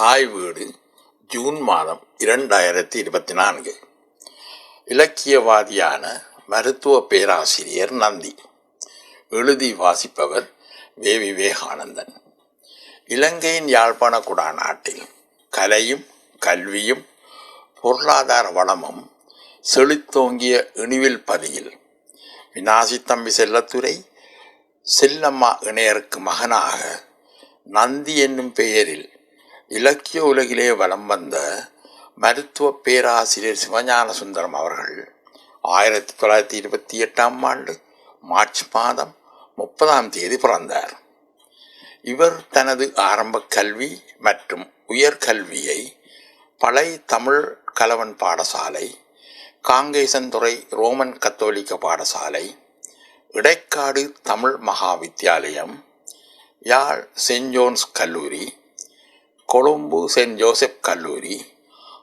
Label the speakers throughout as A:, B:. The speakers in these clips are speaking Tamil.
A: தாய் வீடு ஜூன் மாதம் இரண்டாயிரத்தி இருபத்தி நான்கு. இலக்கியவாதியான மருத்துவ பேராசிரியர் நந்தி. எழுதி வாசிப்பவர் வே. விவேகானந்தன். இலங்கையின் யாழ்ப்பாண குடா நாட்டில் கலையும் கல்வியும் பொருளாதார வளமும் செழித்தோங்கிய இணிவில் பதியில் வினாசி தம்பி செல்லத்துறை செல்லம்மா இணையருக்கு மகனாக நந்தி என்னும் பெயரில் இலக்கிய உலகிலே வலம் வந்த மருத்துவ பேராசிரியர் சிவஞான சுந்தரம் அவர்கள் ஆயிரத்தி தொள்ளாயிரத்தி இருபத்தி எட்டாம் ஆண்டு மார்ச் மாதம் முப்பதாம் தேதி பிறந்தார். இவர் தனது ஆரம்ப கல்வி மற்றும் உயர்கல்வியை பழைய தமிழ் கலவன் பாடசாலை காங்கேசன்துறை ரோமன் கத்தோலிக்க பாடசாலை இடைக்காடு தமிழ் மகா வித்தியாலயம் யாழ் சென்ட் ஜோன்ஸ் கல்லூரி கொழும்பு சென்ட் ஜோசப் கல்லூரி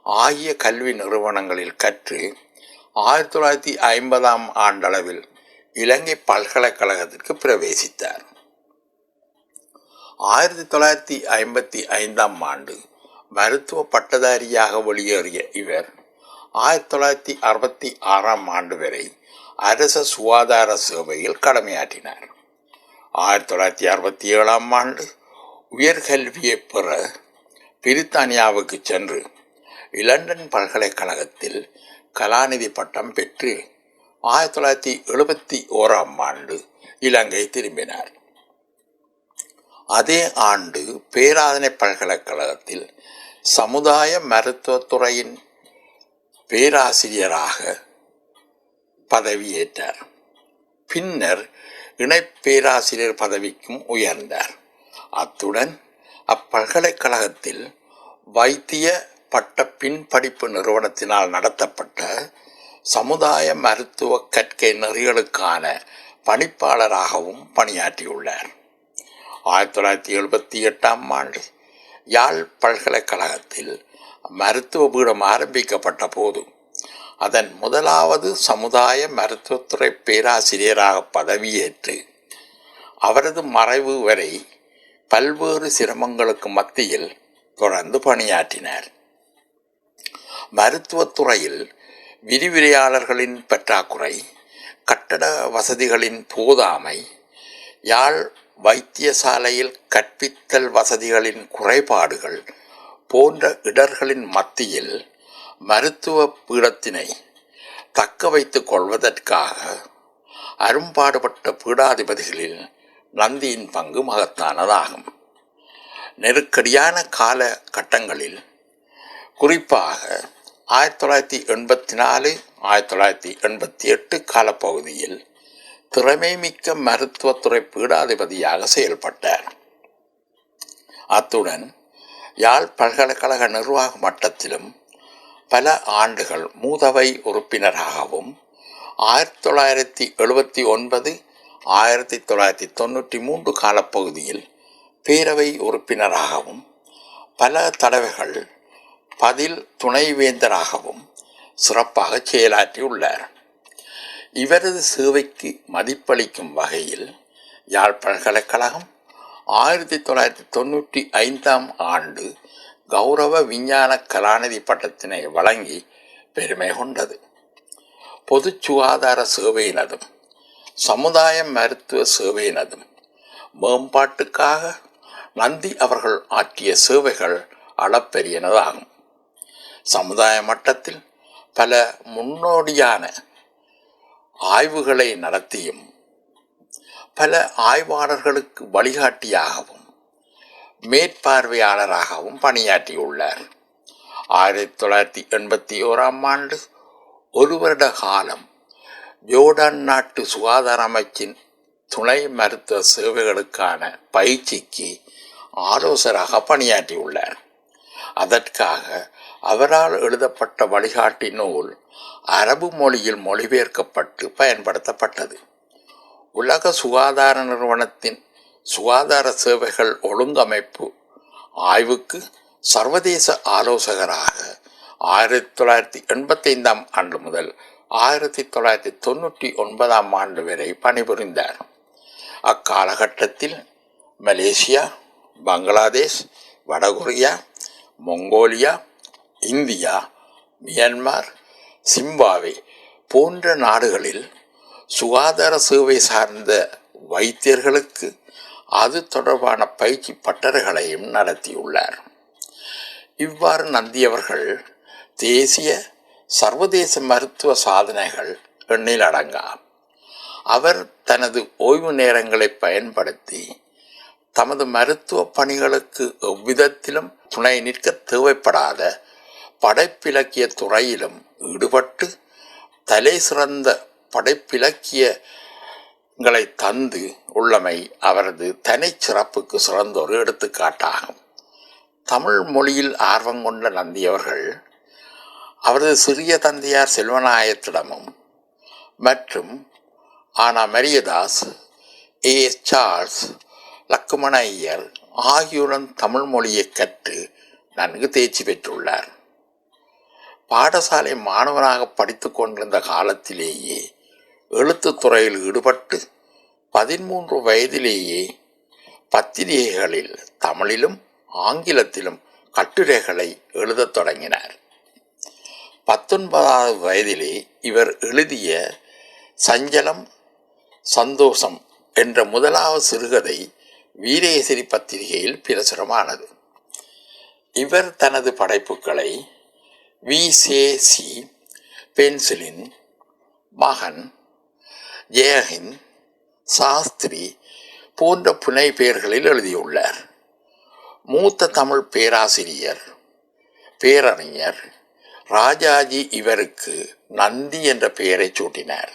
A: ஆகிய கல்வி நிறுவனங்களில் கற்று ஆயிரத்தி தொள்ளாயிரத்தி ஐம்பதாம் ஆண்டளவில் இலங்கை பல்கலைக்கழகத்திற்கு பிரவேசித்தார். ஆயிரத்தி தொள்ளாயிரத்தி ஐம்பத்தி ஐந்தாம் ஆண்டு மருத்துவ பட்டதாரியாக வெளியேறிய இவர் ஆயிரத்தி தொள்ளாயிரத்தி அறுபத்தி ஆறாம் ஆண்டு வரை அரச சுகாதார சேவையில் கடமையாற்றினார். ஆயிரத்தி தொள்ளாயிரத்தி அறுபத்தி ஏழாம் ஆண்டு உயர்கல்வியை பெற பிரித்தானியாவுக்கு சென்று இலண்டன் பல்கலைக்கழகத்தில் கலாநிதி பட்டம் பெற்று ஆயிரத்தி தொள்ளாயிரத்தி எழுபத்தி ஓராம் ஆண்டு இலங்கை திரும்பினார். அதே ஆண்டு பேராதனை பல்கலைக்கழகத்தில் சமுதாய மருத்துவத்துறையின் பேராசிரியராக பதவியேற்றார். பின்னர் இணை பேராசிரியர் பதவிக்கும் உயர்ந்தார். அத்துடன் அப்பல்கலைக்கழகத்தில் வைத்திய பட்ட பின்படிப்பு நிறுவனத்தினால் நடத்தப்பட்ட சமுதாய மருத்துவ கற்கை நெறிகளுக்கான பணிப்பாளராகவும் பணியாற்றியுள்ளார். ஆயிரத்தி தொள்ளாயிரத்தி எழுபத்தி எட்டாம் ஆண்டு யாழ் பல்கலைக்கழகத்தில் மருத்துவ பீடம் ஆரம்பிக்கப்பட்ட போது அதன் முதலாவது சமுதாய மருத்துவத்துறை பேராசிரியராக பதவியேற்று அவரது மறைவு வரை பல்வேறு சிரமங்களுக்கு மத்தியில் தொடர்ந்து பணியாற்றினார். மருத்துவத்துறையில் விரிவிரையாளர்களின் பற்றாக்குறை கட்டட வசதிகளின் போதாமை யாழ் வைத்தியசாலையில் கற்பித்தல் வசதிகளின் குறைபாடுகள் போன்ற இடர்களின் மத்தியில் மருத்துவ பீடத்தினை தக்க வைத்துக் கொள்வதற்காக அரும்பாடுபட்ட பீடாதிபதிகளில் நந்தியின் பங்கு மகத்தானதாகும். நெருக்கடியான கால கட்டங்களில் குறிப்பாக ஆயிரத்தி தொள்ளாயிரத்தி எண்பத்தி நாலு ஆயிரத்தி தொள்ளாயிரத்தி எண்பத்தி எட்டு காலப்பகுதியில் திறமைமிக்க மருத்துவத்துறை பீடாதிபதியாக செயல்பட்டார். அத்துடன் யாழ் பல்கலைக்கழக நிர்வாக மட்டத்திலும் பல ஆண்டுகள் மூதவை உறுப்பினராகவும் ஆயிரத்தி தொள்ளாயிரத்தி எழுபத்தி ஒன்பது ஆயிரத்தி தொள்ளாயிரத்தி தொண்ணூற்றி மூன்று காலப்பகுதியில் பேரவை உறுப்பினராகவும் பல தடவைகள் பதில் துணைவேந்தராகவும் சிறப்பாக செயலாற்றியுள்ளார். இவரது சேவைக்கு மதிப்பளிக்கும் வகையில் யாழ் பல்கலைக்கழகம் ஆயிரத்தி தொள்ளாயிரத்தி தொண்ணூற்றி ஐந்தாம் ஆண்டு கௌரவ விஞ்ஞான கலாநிதி பட்டத்தினை வழங்கி பெருமை கொண்டது. பொது சுகாதார சேவையினதும் சமுதாய மருத்துவ சேவையினதும் மேம்பாட்டுக்காக நந்தி அவர்கள் ஆற்றிய சேவைகள் அளப்பெரியனதாகும். சமுதாய மட்டத்தில் பல முன்னோடியான ஆய்வுகளை நடத்தியும் பல ஆய்வாளர்களுக்கு வழிகாட்டியாகவும் மேற்பார்வையாளராகவும் பணியாற்றியுள்ளார். ஆயிரத்தி தொள்ளாயிரத்தி எண்பத்தி ஓராம் ஆண்டு ஒரு வருட காலம் ஜோர்டன் நாட்டு சுகாதார அமைச்சின் துணை மருத்துவ சேவைகளுக்கான பயிற்சிக்கு ஆலோசகராக பணியாற்றியுள்ளார். அதற்காக அவரால் எழுதப்பட்ட வழிகாட்டி நூல் அரபு மொழியில் மொழிபெயர்க்கப்பட்டு பயன்படுத்தப்பட்டது. உலக சுகாதார நிறுவனத்தின் சுகாதார சேவைகள் ஒழுங்கமைப்பு ஆய்வுக்கு சர்வதேச ஆலோசகராக ஆயிரத்தி தொள்ளாயிரத்தி எண்பத்தைந்தாம் ஆண்டு முதல் ஆயிரத்தி தொள்ளாயிரத்தி தொண்ணூற்றி ஒன்பதாம் ஆண்டு வரை பணிபுரிந்தார். அக்காலகட்டத்தில் மலேசியா பங்களாதேஷ் வடகொரியா மொங்கோலியா இந்தியா மியான்மர் சிம்பாவே போன்ற நாடுகளில் சுகாதார சேவை சார்ந்த வைத்தியர்களுக்கு அது தொடர்பான பயிற்சி பட்டறைகளையும் நடத்தியுள்ளார். இவ்வாறு நந்தியவர்கள் தேசிய சர்வதேச மருத்துவ சாதனைகள் எண்ணில் அடங்கா அவர் தனது ஓய்வு நேரங்களை பயன்படுத்தி தமது மருத்துவ பணிகளுக்கு எவ்விதத்திலும் துணை நிற்க தேவைப்படாத படைப்பிலக்கிய துறையிலும் ஈடுபட்டு தலை சிறந்த படைப்பிலக்கியங்களை தந்து உள்ளமை அவரது தனிச்சிறப்புக்கு சிறந்த ஒரு எடுத்துக்காட்டாகும். தமிழ் மொழியில் ஆர்வம் கொண்ட நந்தியவர்கள் அவரது சிறிய தந்தையார் செல்வநாயகத்திடமும் மற்றும் ஆனா Mariyadas A. S. Charles Lakkumana Iyer ஆகியோருடன் தமிழ் மொழியை கற்று நன்கு தேர்ச்சி பெற்றுள்ளார். பாடசாலை மாணவனாக படித்து கொண்டிருந்த காலத்திலேயே எழுத்துத் துறையில் ஈடுபட்டு பதிமூன்று வயதிலேயே பத்திரிகைகளில் தமிழிலும் ஆங்கிலத்திலும் கட்டுரைகளை எழுதத் தொடங்கினார். பத்தொன்பதாவது வயதிலே இவர் எழுதிய சஞ்சலம் சந்தோஷம் என்ற முதலாவது சிறுகதை வீரேசரி பத்திரிகையில் பிரசுரமானது. இவர் தனது படைப்புகளை வி. சே. சி. பென்சிலின் மகன் ஜெயஹிந்த் சாஸ்திரி போன்ற புனை பெயர்களில் எழுதியுள்ளார். மூத்த தமிழ் பேராசிரியர் பேரறிஞர் ராஜாஜி இவருக்கு நந்தி என்ற பெயரை சூட்டினார்.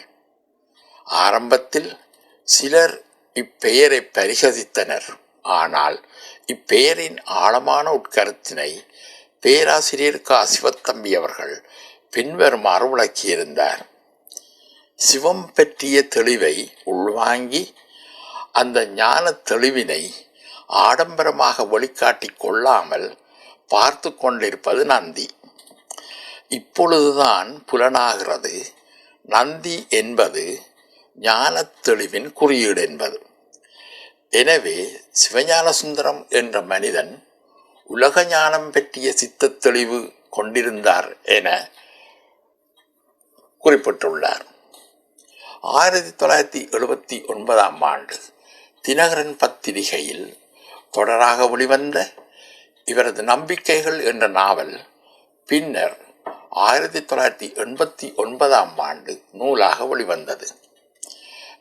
A: ஆரம்பத்தில் சிலர் இப்பெயரை பரிசோதித்தனர் ஆனால் இப்பெயரின் ஆழமான உட்கருத்தினை பேராசிரியர் க சிவத்தம்பி அவர்கள் பின்வருமாறு விளக்கியிருந்தார். சிவம் பற்றிய தெளிவை உள்வாங்கி அந்த ஞான தெளிவினை ஆடம்பரமாக வெளிக்காட்டி கொள்ளாமல் பார்த்து கொண்டிருப்பது நந்தி. இப்பொழுதுதான் புலனாகிறது. நந்தி என்பது ஞானத் தெளிவின் குறியீடு என்பது. எனவே சிவஞான சுந்தரம் என்ற மனிதன் உலக ஞானம் பற்றிய சித்த தெளிவு கொண்டிருந்தார் என குறிப்பிட்டுள்ளார். ஆயிரத்தி தொள்ளாயிரத்தி எழுபத்தி ஒன்பதாம் ஆண்டு தினகரன் பத்திரிகையில் தொடராக வெளிவந்த இவரது நம்பிக்கைகள் என்ற நாவல் பின்னர் ஆயிரத்தி தொள்ளாயிரத்தி எண்பத்தி ஒன்பதாம் ஆண்டு நூலாக வெளிவந்தது.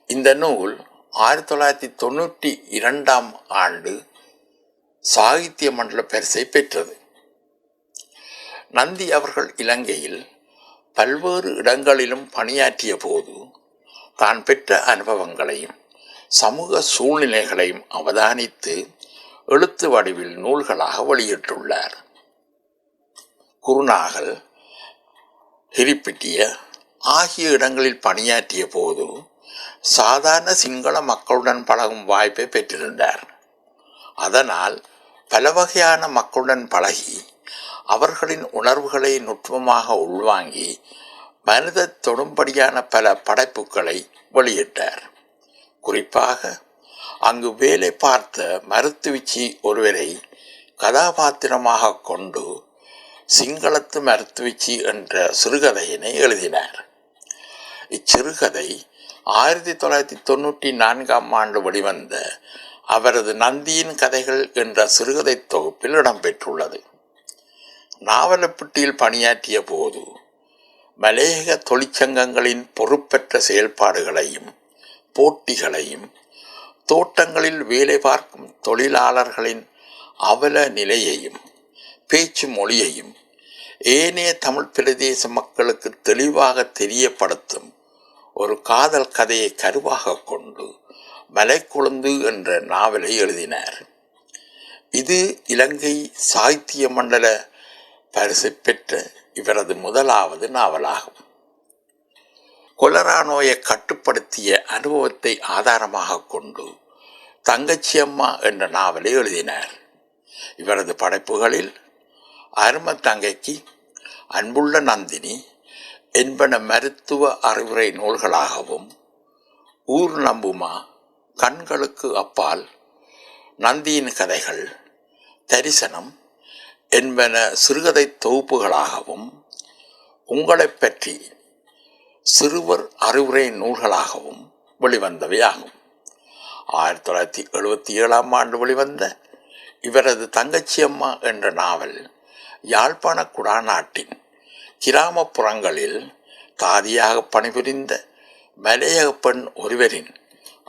A: இந்த நூல் ஆயிரத்தி தொள்ளாயிரத்தி தொண்ணூற்றி இரண்டாம் ஆண்டு சாகித்ய மண்டல பரிசை பெற்றது. நந்தி அவர்கள் இலங்கையில் பல்வேறு இடங்களிலும் பணியாற்றிய போது தான் பெற்ற அனுபவங்களையும் சமூக சூழ்நிலைகளையும் அவதானித்து எழுத்து வடிவில் நூல்களாக வெளியிட்டுள்ளார். குருநாகல் ஹிரிப்பிட்டிய ஆகிய இடங்களில் பணியாற்றிய போது சாதாரண சிங்கள மக்களுடன் பழகும் வாய்ப்பை பெற்றிருந்தார். அதனால் பல வகையான மக்களுடன் பழகி அவர்களின் உணர்வுகளை நுட்பமாக உள்வாங்கி மனித தொடும்படியான பல படைப்புகளை வெளியிட்டார். குறிப்பாக அங்கு வேலை பார்த்த மருத்துவச்சி ஒருவரை கதாபாத்திரமாக கொண்டு சிங்களத்து மருத்துவச்சி என்ற சிறுகதையினை எழுதினார். இச்சிறுகதை ஆயிரத்தி தொள்ளாயிரத்தி தொண்ணூற்றி நான்காம் ஆண்டு வெளிவந்த அவரது நந்தியின் கதைகள் என்ற சிறுகதை தொகுப்பில் இடம்பெற்றுள்ளது. நாவலப்பட்டியில் பணியாற்றிய போது மலையக தொழிற்சங்கங்களின் பொறுப்பற்ற செயல்பாடுகளையும் போட்டிகளையும் தோட்டங்களில் வேலை பார்க்கும் தொழிலாளர்களின் அவல நிலையையும் பேச்சு மொழியையும் ஏனைய தமிழ் பிரதேச மக்களுக்கு தெளிவாக தெரியப்படுத்தும் ஒரு காதல் கதையை கருவாக கொண்டு மலைக்குழுந்து என்ற நாவலை எழுதினார். இது இலங்கை சாகித்ய மண்டல பரிசு பெற்ற இவரது முதலாவது நாவலாகும். கொலரா நோயை கட்டுப்படுத்திய அனுபவத்தை ஆதாரமாக கொண்டு தங்கச்சி அம்மா என்ற நாவலை எழுதினார். இவரது படைப்புகளில் அரும தங்கைக்கு அன்புள்ள நந்தினி என்பன மருத்துவ அறிவுரை நூல்களாகவும் ஊர் நம்புமா கண்களுக்கு அப்பால் நந்தியின் கதைகள் தரிசனம் என்பன சிறுகதை தொகுப்புகளாகவும் உங்களைப் பற்றி சிறுவர் அறிவுரை நூல்களாகவும் வெளிவந்தவையாகும். ஆயிரத்தி தொள்ளாயிரத்தி எழுபத்தி ஏழாம் ஆண்டு வெளிவந்த இவரது தங்கச்சி அம்மா என்ற நாவல் யாழ்ப்பாண குடாநாட்டின் கிராமப்புறங்களில் தாதியாக பணிபுரிந்த மலையக பெண் ஒருவரின்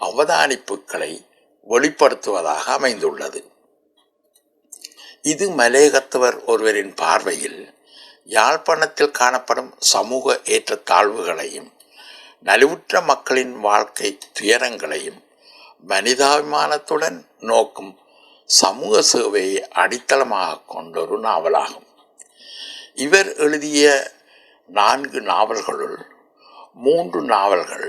A: அவதானிப்புகளை வெளிப்படுத்துவதாக அமைந்துள்ளது. இது மலையகத்தவர் ஒருவரின் பார்வையில் யாழ்ப்பாணத்தில் காணப்படும் சமூக ஏற்றத்தாழ்வுகளையும் நலிவுற்ற மக்களின் வாழ்க்கை துயரங்களையும் மனிதாபிமானத்துடன் நோக்கும் சமூக சேவையை அடித்தளமாக கொண்டொரு நாவலாகும் இவர் எழுதிய நான்கு நாவல்களுள் மூன்று நாவல்கள்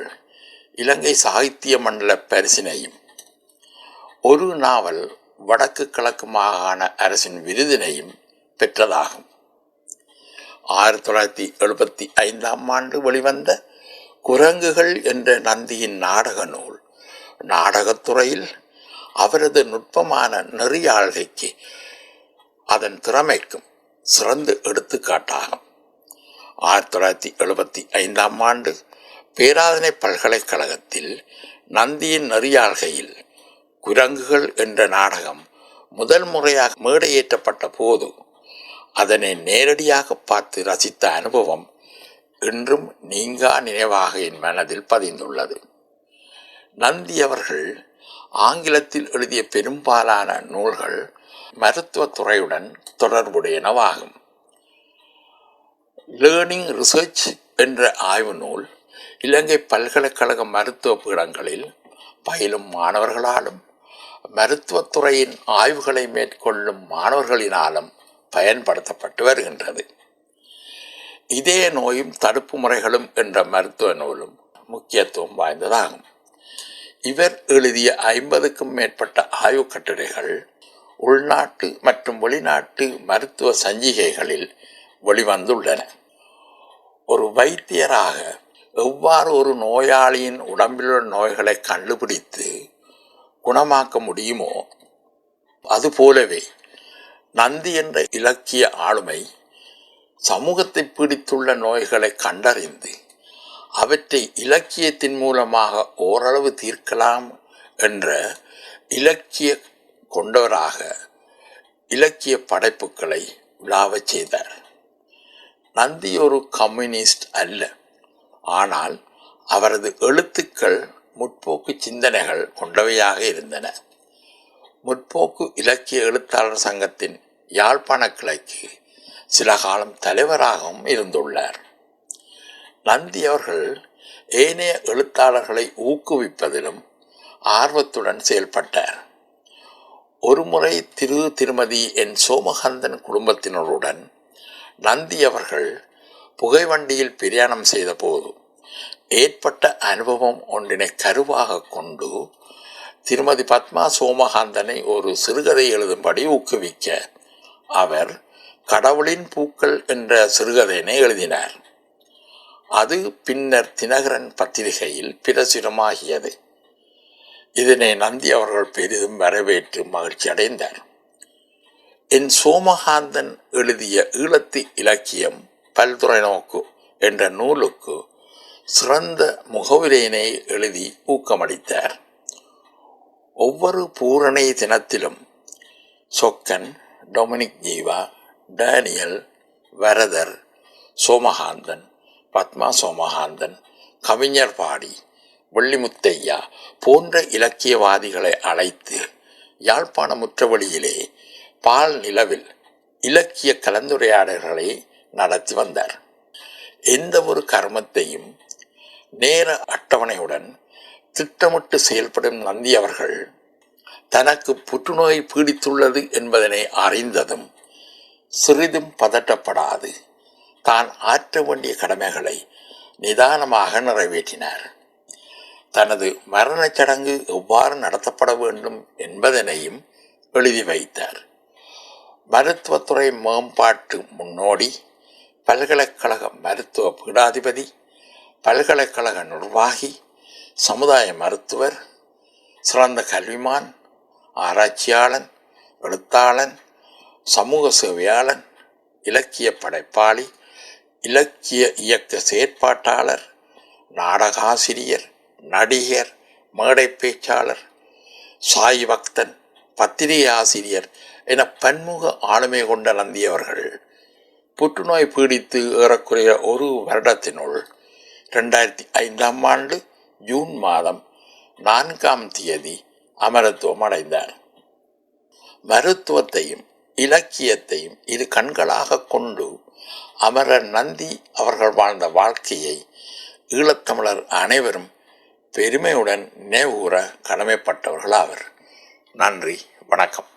A: இலங்கை சாகித்ய மண்டல பரிசினையும் ஒரு நாவல் வடக்கு கிழக்கு மாகாண அரசின் விருதினையும் பெற்றதாகும். ஆயிரத்தி தொள்ளாயிரத்தி எழுபத்தி ஐந்தாம் ஆண்டு வெளிவந்த குரங்குகள் என்ற நந்தியின் நாடக நூல் நாடகத்துறையில் அவரது நுட்பமான நெறியாழ்கைக்கு அதன் திறமைக்கும் சிறந்த எடுத்துக்காட்டாகும். ஆயிரத்தி தொள்ளாயிரத்தி எழுபத்தி ஐந்தாம் ஆண்டு பேராதனை பல்கலைக்கழகத்தில் நந்தியின் நெறியாழ்கையில் குரங்குகள் என்ற நாடகம் முதல் முறையாக மேடையேற்றப்பட்ட போது அதனை நேரடியாக பார்த்து ரசித்த அனுபவம் இன்றும் நீங்கா நினைவாக என் மனதில் பதிந்துள்ளது. நந்தி அவர்கள் ஆங்கிலத்தில் எழுதிய பெரும்பாலான நூல்கள் மருத்துவத்துறையுடன் தொடர்புடையனவாகும். லேர்னிங் ரிசர்ச் என்ற ஆய்வு நூல் இலங்கை பல்கலைக்கழக மருத்துவ பீடங்களில் பயிலும் மாணவர்களாலும் மருத்துவத்துறையின் ஆய்வுகளை மேற்கொள்ளும் மாணவர்களினாலும் பயன்படுத்தப்பட்டு வருகின்றது. இதய நோயும் தடுப்பு முறைகளும் என்ற மருத்துவ நூலும் முக்கியத்துவம் வாய்ந்ததாகும். இவர் எழுதிய ஐம்பதுக்கும் மேற்பட்ட ஆய்வு கட்டுரைகள் உள்நாட்டு மற்றும் வெளிநாட்டு மருத்துவ சஞ்சிகைகளில் வெளிவந்துள்ளன. ஒரு வைத்தியராக எவ்வாறு ஒரு நோயாளியின் உடம்பிலுள்ள நோய்களை கண்டுபிடித்து குணமாக்க முடியுமோ அதுபோலவே நந்தி என்ற இலக்கிய ஆளுமை சமூகத்தை பிடித்துள்ள நோய்களை கண்டறிந்து அவற்றை இலக்கியத்தின் மூலமாக ஓரளவு தீர்க்கலாம் என்ற இலக்கிய கொண்டவராக இலக்கிய படைப்புகளை விழாவச் செய்தார். நந்தி ஒரு கம்யூனிஸ்ட் அல்ல. ஆனால் அவரது எழுத்துக்கள் முற்போக்கு சிந்தனைகள் கொண்டவையாக இருந்தன. முற்போக்கு இலக்கிய எழுத்தாளர் சங்கத்தின் யாழ்ப்பாண கிளைக்கு சில காலம் தலைவராகவும் இருந்துள்ளார். நந்தி அவர்கள் ஏனைய எழுத்தாளர்களை ஊக்குவிப்பதிலும் ஆர்வத்துடன் செயல்பட்டார். ஒருமுறை திரு திருமதி என் சோமகந்தன் குடும்பத்தினருடன் நந்தி அவர்கள் புகைவண்டியில் பிரயாணம் செய்தபோது ஏற்பட்ட அனுபவம் ஒன்றினை கருவாக கொண்டு திருமதி பத்மா சோமகாந்தனை ஒரு சிறுகதை எழுதும்படி ஊக்குவிக்க அவர் கடவுளின் பூக்கள் என்ற சிறுகதையினை எழுதினார். அது பின்னர் தினகரன் பத்திரிகையில் பிரசுரமாகியது. இதனை நந்தி அவர்கள் பெரிதும் வரவேற்று மகிழ்ச்சி அடைந்தார். என் சோமகாந்தன் எழுதிய ஈழத்து இலக்கியம் பல்துறை நோக்கு என்ற நூலுக்கு சிறந்த முகவுரையினை எழுதி ஊக்கமளித்தார். ஒவ்வொரு பூரணை தினத்திலும் சொக்கன் டொமினிக் ஜீவா டேனியல் வரதர் சோமகாந்தன் பத்மா சோமகாந்தன் கவிஞர் பாடி வெள்ளிமுத்தையா போன்ற இலக்கியவாதிகளை அழைத்து யாழ்ப்பாண முற்றவழியிலே பால் நிலவில் இலக்கிய கலந்துரையாடல்களை நடத்தி வந்தார். எந்த ஒரு கர்மத்தையும் நேர அட்டவணையுடன் திட்டமிட்டு செயல்படும் நந்தி அவர்கள் தனக்கு புற்றுநோய் பீடித்துள்ளது என்பதனை அறிந்ததும் சிறிதும் பதட்டப்படாது. தான் ஆற்ற வேண்டிய கடமைகளை நிதானமாக நிறைவேற்றினார். தனது மரணச் சடங்கு எவ்வாறு நடத்தப்பட வேண்டும் என்பதனையும் எழுதி வைத்தார். மருத்துவத்துறை மேம்பாட்டு முன்னோடி பல்கலைக்கழக மருத்துவ பீடாதிபதி பல்கலைக்கழக நிர்வாகி சமுதாய மருத்துவர் சிறந்த கல்விமான் ஆராய்ச்சியாளன் எழுத்தாளன் சமூக சேவையாளன் இலக்கிய படைப்பாளி இலக்கிய இயக்க செயற்பாட்டாளர் நாடகாசிரியர் நடிகர் மேடை பேச்சாளர் சாய் பக்தன் பத்திரிகை ஆசிரியர் என பன்முக ஆளுமை கொண்ட நந்தியவர்கள் புற்றுநோய் பீடித்து ஏறக்குறைய ஒரு வருடத்தினுள் ரெண்டாயிரத்தி ஐந்தாம் ஆண்டு ஜூன் மாதம் நான்காம் தேதி அமரத்துவம் அடைந்தார். மருத்துவத்தையும் இலக்கியத்தையும் இரு கண்களாக கொண்டு அமரர் நந்தி அவர்கள் வாழ்ந்த வாழ்க்கையை ஈழத்தமிழர் அனைவரும் பெருமையுடன் நினைவுகூற கடமைப்பட்டவர்களாவர். நன்றி வணக்கம்.